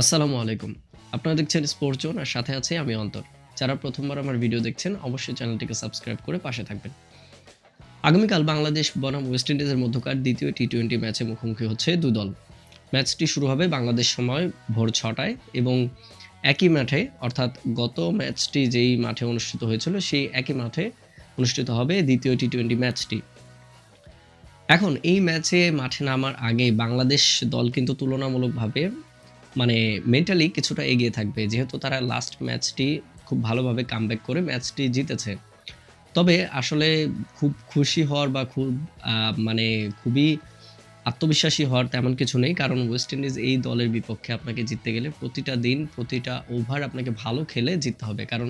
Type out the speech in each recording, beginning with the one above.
আসসালামু আলাইকুম। আপনারা দেখছেন স্পোর্টস জোন আর সাথে আছে আমি অন্তর। যারা প্রথমবার আমার ভিডিও দেখছেন, অবশ্যই চ্যানেলটিকে সাবস্ক্রাইব করে পাশে থাকবেন। আগামীকাল বাংলাদেশ বনাম ওয়েস্ট ইন্ডিজের মধ্যকার দ্বিতীয় টি টোয়েন্টি ম্যাচে মুখোমুখি হচ্ছে দু দল। ম্যাচটি শুরু হবে বাংলাদেশ সময় ভোর ছটায় এবং একই মাঠে, অর্থাৎ গত ম্যাচটি যেই মাঠে অনুষ্ঠিত হয়েছিল, সেই একই মাঠে অনুষ্ঠিত হবে দ্বিতীয় টি টোয়েন্টি ম্যাচটি। এখন, এই ম্যাচে মাঠে নামার আগে বাংলাদেশ দল কিন্তু তুলনামূলকভাবে মানে মেন্টালি কিছুটা এগিয়ে থাকবে। যেহেতু তারা লাস্ট ম্যাচটি খুব ভালোভাবে কামব্যাক করে ম্যাচটি জিতেছে। তবে আসলে খুব খুশি হওয়ার বা খুব মানে খুবই আত্মবিশ্বাসী হওয়ার তেমন কিছু নেই। কারণ ওয়েস্ট ইন্ডিজ এই দলের বিপক্ষে আপনাকে জিততে গেলে প্রতিটা দিন, প্রতিটা ওভার আপনাকে ভালো খেলে জিততে হবে। কারণ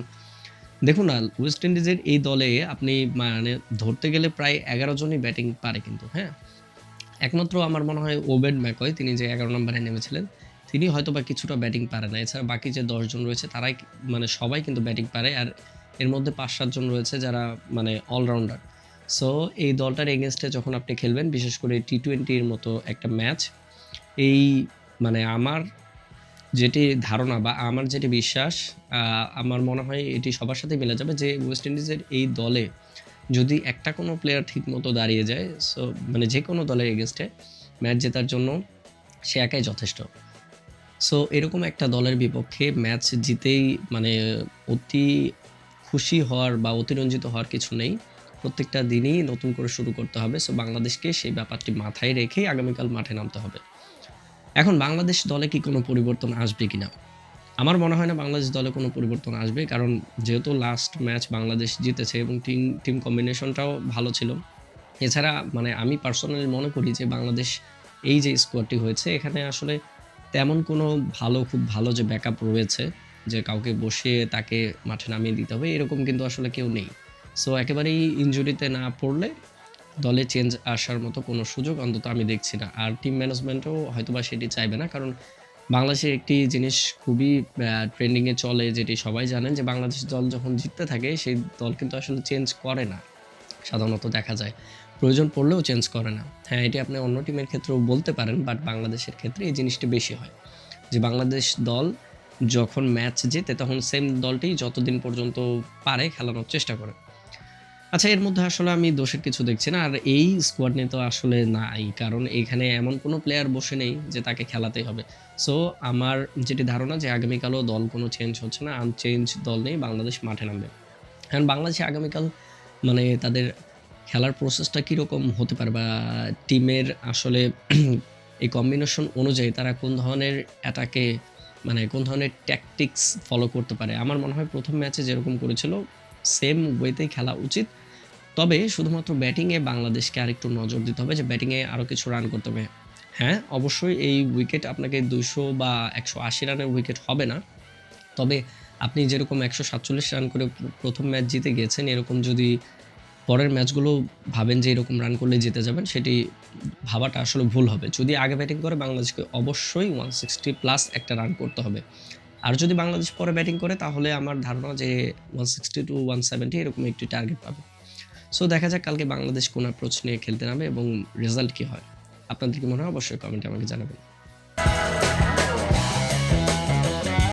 দেখুন না ওয়েস্ট ইন্ডিজের এই দলে আপনি মানে ধরতে গেলে প্রায় এগারো জনই ব্যাটিং পারে কিন্তু হ্যাঁ? একমাত্র আমার মনে হয় ওবেড ম্যাকয় তিনি যে এগারো নম্বরে নেমেছিলেন তিনি হয়তো বা কিছুটা ব্যাটিং পারে না। এছাড়া বাকি যে দশজন রয়েছে, তারাই মানে সবাই কিন্তু ব্যাটিং পারে। আর এর মধ্যে পাঁচ সাতজন রয়েছে যারা মানে অলরাউন্ডার সো এই দলটার এগেনস্টে যখন আপনি খেলবেন, বিশেষ করে টি টোয়েন্টির মতো একটা ম্যাচ এই মানে আমার যেটি ধারণা বা আমার যেটি বিশ্বাস আমার মনে হয় এটি সবার সাথে মিলে যাবে যে ওয়েস্ট ইন্ডিজের এই দলে যদি একটা কোনো প্লেয়ার ঠিক মতো দাঁড়িয়ে যায় সো মানে যে কোনো দলের এগেনস্টে ম্যাচ জেতার জন্য সে একাই যথেষ্ট। সো এরকম একটা দলের বিপক্ষে ম্যাচ জিতেই মানে অতি খুশি হওয়ার বা অতিরঞ্জিত হওয়ার কিছু নেই। প্রত্যেকটা দিনই নতুন করে শুরু করতে হবে। সো বাংলাদেশকে সেই ব্যাপারটি মাথায় রেখেই আগামীকাল মাঠে নামতে হবে। এখন বাংলাদেশ দলে কি কোনো পরিবর্তন আসবে কিনা? আমার মনে হয় না বাংলাদেশ দলে কোনো পরিবর্তন আসবে। কারণ যেহেতু লাস্ট ম্যাচ বাংলাদেশ জিতেছে এবং টিম টিম কম্বিনেশনটাও ভালো ছিল। এছাড়া মানে আমি পার্সোনালি মনে করি যে বাংলাদেশ এই যে স্কোয়াডটি হয়েছে, এখানে আসলে তেমন কোনো ভালো, খুব ভালো যে ব্যাকআপ রয়েছে যে কাউকে বসিয়ে তাকে মাঠে নামিয়ে দিতে হবে, এরকম কিন্তু আসলে কেউ নেই। সো একেবারেই ইনজুরিতে না পড়লে দলে চেঞ্জ আসার মতো কোনো সুযোগ অন্তত আমি দেখছি না। আর টিম ম্যানেজমেন্টও হয়তোবা সেটি চাইবে না, কারণ বাংলাদেশে একটি জিনিস খুবই ট্রেন্ডিংয়ে চলে, যেটি সবাই জানেন যে বাংলাদেশ দল যখন জিততে থাকে, সেই দল কিন্তু আসলে চেঞ্জ করে না। সাধারণত দেখা যায়। প্রয়োজন পড়লেও চেঞ্জ করে না। হ্যাঁ এটি আপনি অন্য টিমের ক্ষেত্রেও বলতে পারেন বাট বাংলাদেশের ক্ষেত্রে এই জিনিসটি বেশি হয়। যে বাংলাদেশ দল যখন ম্যাচ জেতে তখন সেম দলটি যতদিন পর্যন্ত পারে খেলানোর চেষ্টা করে। আচ্ছা এর মধ্যে আসলে আমি দোষের কিছু দেখছি না, আর এই স্কোয়াড নিয়ে তো আসলে নাই, কারণ এখানে এমন কোনো প্লেয়ার বসে নেই যে তাকে খেলাতেই হবে। সো আমার যেটি ধারণা যে আগামীকালও দল কোনো চেঞ্জ হচ্ছে না আনচেঞ্জ দল নেই, বাংলাদেশ মাঠে নামবে। কারণ বাংলাদেশে আগামীকাল মানে তাদের খেলার প্রসেসটা কীরকম হতে পারে? বা টিমের আসলে এই কম্বিনেশন অনুযায়ী তারা কোন ধরনের অ্যাটাকে মানে কোন ধরনের ট্যাকটিক্স ফলো করতে পারে? আমার মনে হয় প্রথম ম্যাচে যেরকম করেছিল সেম ওয়েতেই খেলা উচিত। তবে শুধুমাত্র ব্যাটিংয়ে বাংলাদেশকে আরেকটু নজর দিতে হবে যে ব্যাটিংয়ে আরও কিছু রান করতে হবে। হ্যাঁ অবশ্যই এই উইকেট আপনাকে দুইশো বা একশো আশি রানের উইকেট হবে না। তবে আপনি যেরকম একশো সাতচল্লিশ রান করে প্রথম ম্যাচ জিতে গিয়েছেন, এরকম যদি পরের ম্যাচগুলো ভাবেন যে এরকম রান করলে জিতে যাবেন, সেটি ভাবাটা আসলে ভুল হবে। যদি আগে ব্যাটিং করে বাংলাদেশকে অবশ্যই ওয়ান সিক্সটি প্লাস একটা রান করতে হবে। আর যদি বাংলাদেশ পরে ব্যাটিং করে, তাহলে আমার ধারণা যে one sixty two one seventy এরকম একটি টার্গেট পাবে। সো দেখা যাক কালকে বাংলাদেশ কোন অ্যাপ্রোচ নিয়ে খেলতে নামে এবং রেজাল্ট কী হয়। আপনাদের কি মনে হয়? অবশ্যই কমেন্টে আমাকে জানাবেন।